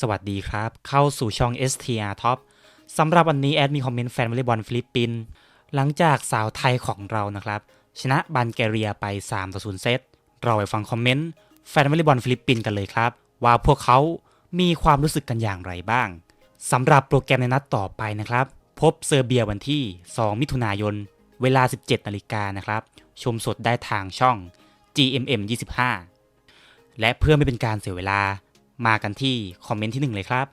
สวัสดีครับ เข้าสู่ช่อง STR Top สำหรับวันนี้แอดมีคอมเมนต์แฟนวอลเลย์บอลฟิลิปปินส์หลังจากสาวไทยของเรานะครับ ชนะบัลแกเรียไป 3 ต่อ 0 เซต เราไปฟังคอมเมนต์แฟนวอลเลย์บอลฟิลิปปินส์กันเลยครับ ว่าพวกเขามีความรู้สึกกันอย่างไรบ้างสำหรับโปรแกรมในนัดต่อไปนะครับ พบเซอร์เบียวันที่ 2 มิถุนายน เวลา 17 นาฬิกานะครับ ชมสดได้ทางช่อง GMM 25 และเพื่อไม่เป็นการเสียเวลามากันที่คอมเมนต์ที่ 1 เลยครับ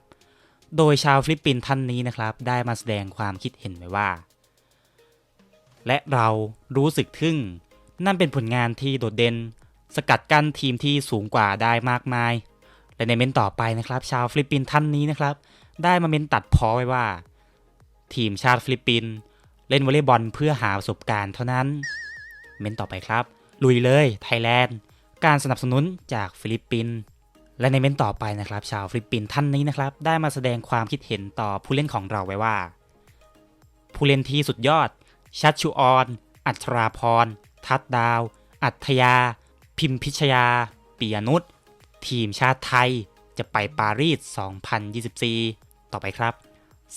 โดยชาวฟิลิปปินส์ท่านนี้นะครับ ได้มาแสดงความคิดเห็นไว้ว่า และเรารู้สึกทึ่ง นั่นเป็นผลงานที่โดดเด่น สกัดกั้นทีมที่สูงกว่าได้มากมาย และในเม้นต่อไปนะครับ ชาวฟิลิปปินส์ท่านนี้นะครับ ได้มาเม้นตัดพ้อไว้ว่า ทีมชาติฟิลิปปินส์เล่นวอลเลย์บอลเพื่อหาประสบการณ์เท่านั้น เม้นต่อไปครับ ลุยเลยไทยแลนด์การสนับสนุนจากฟิลิปปินส์และในเม้นต่อไปนะครับ ชาวฟิลิปปินส์ท่านนี้นะครับ ได้มาแสดงความคิดเห็นต่อผู้เล่นของเราไว้ว่า ผู้เล่นที่สุดยอด ชัดชูออน อัชราพร ทัดดาว อัธยา พิมพิชยา ปียนุชทีมชาติไทย จะไปปารีส 2024 ต่อไปครับ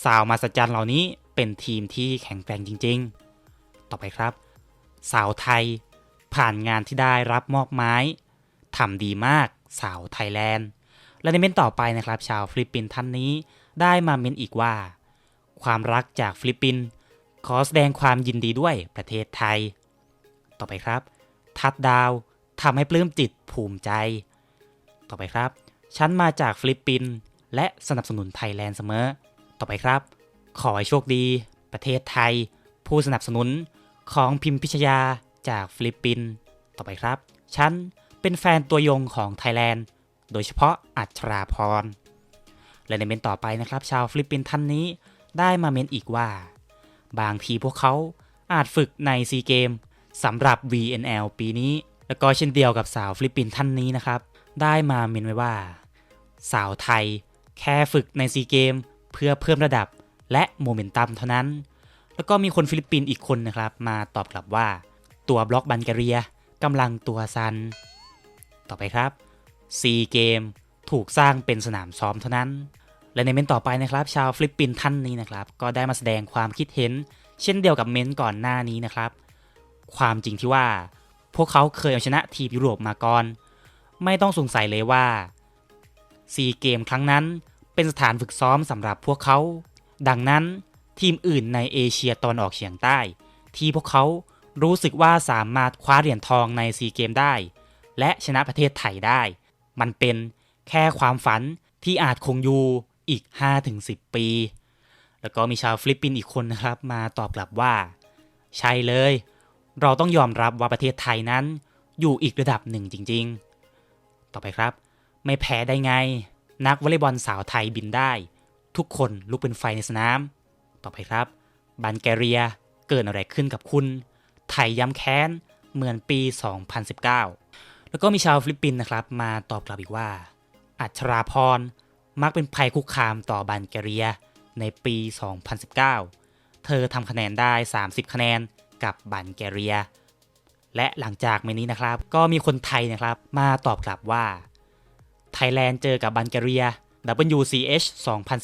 สาวมาสจันเหล่านี้เป็นทีมที่แข็งแกร่งจริง ๆ ต่อไปครับ สาวไทย ผ่านงานที่ได้รับมอบไม้ทำดีมากสาวไทยแลนด์ และในเม้นต่อไปนะครับ ชาวฟิลิปปินส์ท่านนี้ได้มาเม้นอีกว่า ความรักจากฟิลิปปินส์ขอแสดงความยินดีด้วยประเทศไทย ต่อไปครับ ทัดดาวทำให้ปลื้มจิตภูมิใจ ต่อไปครับ ฉันมาจากฟิลิปปินส์และสนับสนุนไทยแลนด์เสมอ ต่อไปครับ ขอให้โชคดี ประเทศไทย ผู้สนับสนุน ของพิมพิชยาจากฟิลิปปินส์ต่อไปครับ ฉันเป็นแฟนตัวยงของไทยแลนด์ โดยเฉพาะอัชราพร และในเมนต่อไปนะครับ ชาวฟิลิปปินส์ท่านนี้ได้มาเมนอีกว่า บางทีพวกเขาอาจฝึกในซีเกมสำหรับ VNL ปีนี้ แล้วก็เช่นเดียวกับสาวฟิลิปปินส์ท่านนี้นะครับ ได้มาเมนไว้ว่า สาวไทยแค่ฝึกในซีเกมเพื่อเพิ่มระดับและโมเมนตัมเท่านั้น แล้วก็มีคนฟิลิปปินส์อีกคนนะครับมาตอบกลับว่า ตัวบล็อกบันแกเรียกำลังตัวซัน ต่อไปครับซีเกมถูกสร้างเป็นสนามซ้อมเท่านั้น และในเม้นต่อไปนะครับ ชาวฟิลิปปินส์ท่านนี้นะครับ ก็ได้มาแสดงความคิดเห็น เช่นเดียวกับเม้นก่อนหน้านี้นะครับ ความจริงที่ว่า พวกเขาเคยเอาชนะทีมยุโรปมาก่อน ไม่ต้องสงสัยเลยว่าซีเกมครั้งนั้นเป็นสถานฝึกซ้อมสำหรับพวกเขา ดังนั้น ทีมอื่นในเอเชียตอนออกเฉียงใต้ ที่พวกเขารู้สึกว่าสามารถคว้าเหรียญทองในซีเกมได้ และชนะประเทศไทยได้ มันเป็นแค่ความฝันที่อาจคงอยู่อีก 5-10 ปี แล้วก็มีชาวฟิลิปปินส์อีกคนนะครับ มาตอบกลับว่า ใช่เลย เราต้องยอมรับว่าประเทศไทยนั้น อยู่อีกระดับหนึ่งจริง ๆ ต่อไปครับ ไม่แพ้ได้ไง นักวอลเลย์บอลสาวไทยบินได้ ทุกคนลุกเป็นไฟในสนาม ต่อไปครับ บันแกเรียเกิดอะไรขึ้นกับคุณ ไทยย้ำแค้น เหมือนปี 2019 แล้วก็มีชาวฟิลิปปินส์นะครับ มาตอบกลับอีกว่า อัชราพร มักเป็นภัยคุกคามต่อบันแกเรียในปี 2019 เธอทำคะแนนได้ 30 คะแนนกับบันแกเรีย และหลังจากเมนี้นะครับ ก็มีคนไทยนะครับ มาตอบกลับว่า ไทยแลนด์เจอกับบันแกเรีย WCH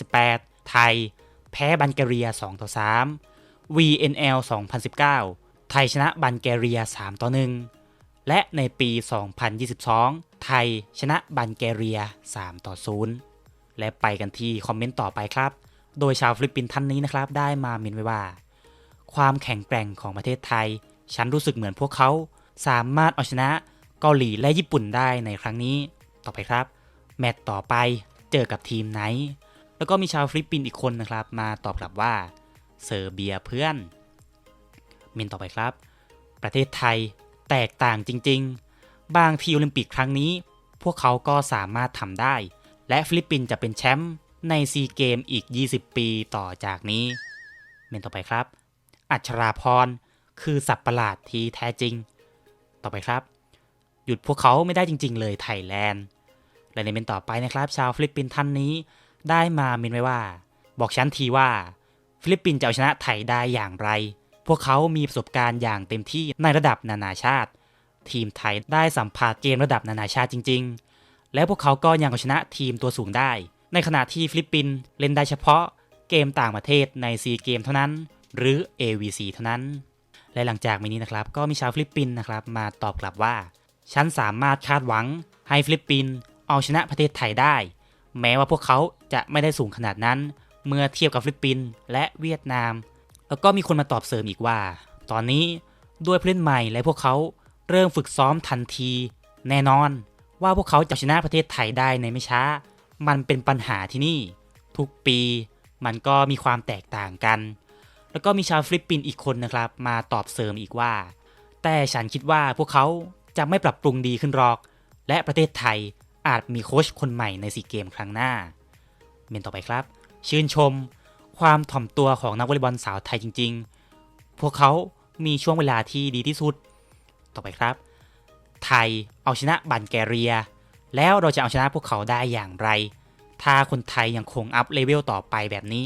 2018 ไทย แพ้บันแกเรีย 2 ต่อ 3 VNL 2019 ไทยชนะบันแกเรีย 3 ต่อ 1 และในปี 2022 ไทยชนะบันแกเรีย 3 ต่อ 0 และไปกันที่คอมเมนต์ต่อไปครับ โดยชาวฟิลิปปินส์ท่านนี้นะครับได้มาเมนไว้ว่า ความแข็งแกร่งของประเทศไทย ฉันรู้สึกเหมือนพวกเขาสามารถเอาชนะเกาหลีและญี่ปุ่นได้ในครั้งนี้ ต่อไปครับ แมตต์ต่อไปเจอกับทีมไหน แล้วก็มีชาวฟิลิปปินส์อีกคนนะครับ มาตอบกลับว่าเซอร์เบียเพื่อนเมนต่อไปครับ ประเทศไทยแตกต่างจริง ๆ บางทีโอลิมปิกครั้งนี้ พวกเขาก็สามารถทำได้ และฟิลิปปินส์จะเป็นแชมป์ในซีเกมอีก 20 ปีต่อจากนี้ เมนต่อไปครับ อัชราพรคือสัตว์ประหลาดที่แท้จริง ต่อไปครับ หยุดพวกเขาไม่ได้จริง ๆ เลยไทยแลนด์ และในเมนต่อไปนะครับ ชาวฟิลิปปินส์ท่านนี้ ได้มาเมนไว้ว่า บอกฉันทีว่า ฟิลิปปินส์จะเอาชนะไทยได้อย่างไร พวกเขามีประสบการณ์อย่างเต็มที่ในระดับนานาชาติ ทีมไทยได้สัมผัสเกมระดับนานาชาติจริง ๆ และพวกเขาก็ยังเอาชนะทีมตัวสูงได้ ในขณะที่ฟิลิปปินส์เล่นได้เฉพาะเกมต่างประเทศในซีเกมเท่านั้น หรือ AVC เท่านั้น และหลังจากมินี้นะครับ ก็มีชาวฟิลิปปินส์นะครับมาตอบกลับว่า ฉันสามารถคาดหวังให้ฟิลิปปินส์เอาชนะประเทศไทยได้ แม้ว่าพวกเขา จะไม่ได้สูงขนาดนั้น เมื่อเทียบกับฟิลิปปินส์และเวียดนาม แล้วก็มีคนมาตอบเสริมอีกว่า ตอนนี้ด้วยผู้เล่นใหม่และพวกเขาเริ่มฝึกซ้อมทันที แน่นอนว่าพวกเขาจะชนะประเทศไทยได้ในไม่ช้า มันเป็นปัญหาที่นี่ ทุกปีมันก็มีความแตกต่างกัน แล้วก็มีชาวฟิลิปปินส์อีกคนนะครับ มาตอบเสริมอีกว่า แต่ฉันคิดว่าพวกเขาจะไม่ปรับปรุงดีขึ้นหรอก และประเทศไทยอาจมีโค้ชคนใหม่ในซีเกมครั้งหน้า เมนต่อไปครับ ชื่นชม ความถ่อมตัวของนักวอลเลย์บอลสาวไทยจริง ๆ พวกเขามีช่วงเวลาที่ดีที่สุด ต่อไปครับ ไทยเอาชนะบัลแกเรีย แล้วเราจะเอาชนะพวกเขาได้อย่างไร ถ้าคนไทยยังคงอัพเลเวลต่อไปแบบนี้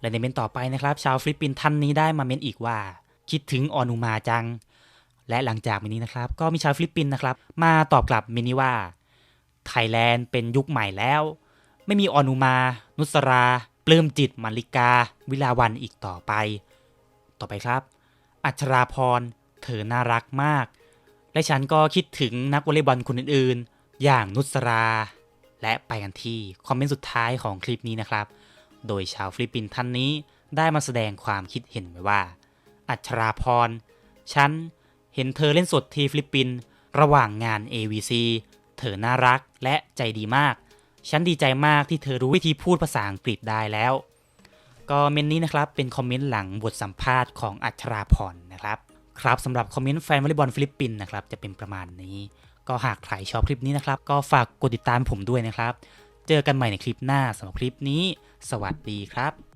และในเมนต่อไปนะครับ ชาวฟิลิปปินส์ท่านนี้ได้มาเมนอีกว่า คิดถึงออนุมาจัง และหลังจากเมนนี้นะครับ ก็มีชาวฟิลิปปินส์นะครับ มาตอบกลับเมนนี้ว่าไทยแลนด์เป็นยุคใหม่แล้ว ไม่มีออนุมา นุสรา ปลื้มจิตมาริกา วิลาวันอีกต่อไป ต่อไปครับ อัชราพร เธอน่ารักมาก และฉันก็คิดถึงนักวอลเลย์บอลคนอื่นๆ อย่างนุสรา และไปกันที่คอมเมนต์สุดท้ายของคลิปนี้นะครับ โดยชาวฟิลิปปินส์ท่านนี้ได้มาแสดงความคิดเห็นไว้ว่า อัชราพร ฉันเห็นเธอเล่นสดที่ฟิลิปปินส์ระหว่างงาน AVC เธอน่ารักและใจดีมาก ฉันดีใจมากที่เธอรู้วิธีพูดภาษาอังกฤษได้แล้ว ก็เมนนี้นะครับ เป็นคอมเมนต์หลังบทสัมภาษณ์ของอัชราพรนะครับครับสำหรับคอมเมนต์แฟนวอลเลย์บอลฟิลิปปินส์นะครับจะเป็นประมาณนี้ ก็หากใครชอบคลิปนี้นะครับ ก็ฝากกดติดตามผมด้วยนะครับ เจอกันใหม่ในคลิปหน้าสำหรับคลิปนี้ สวัสดีครับ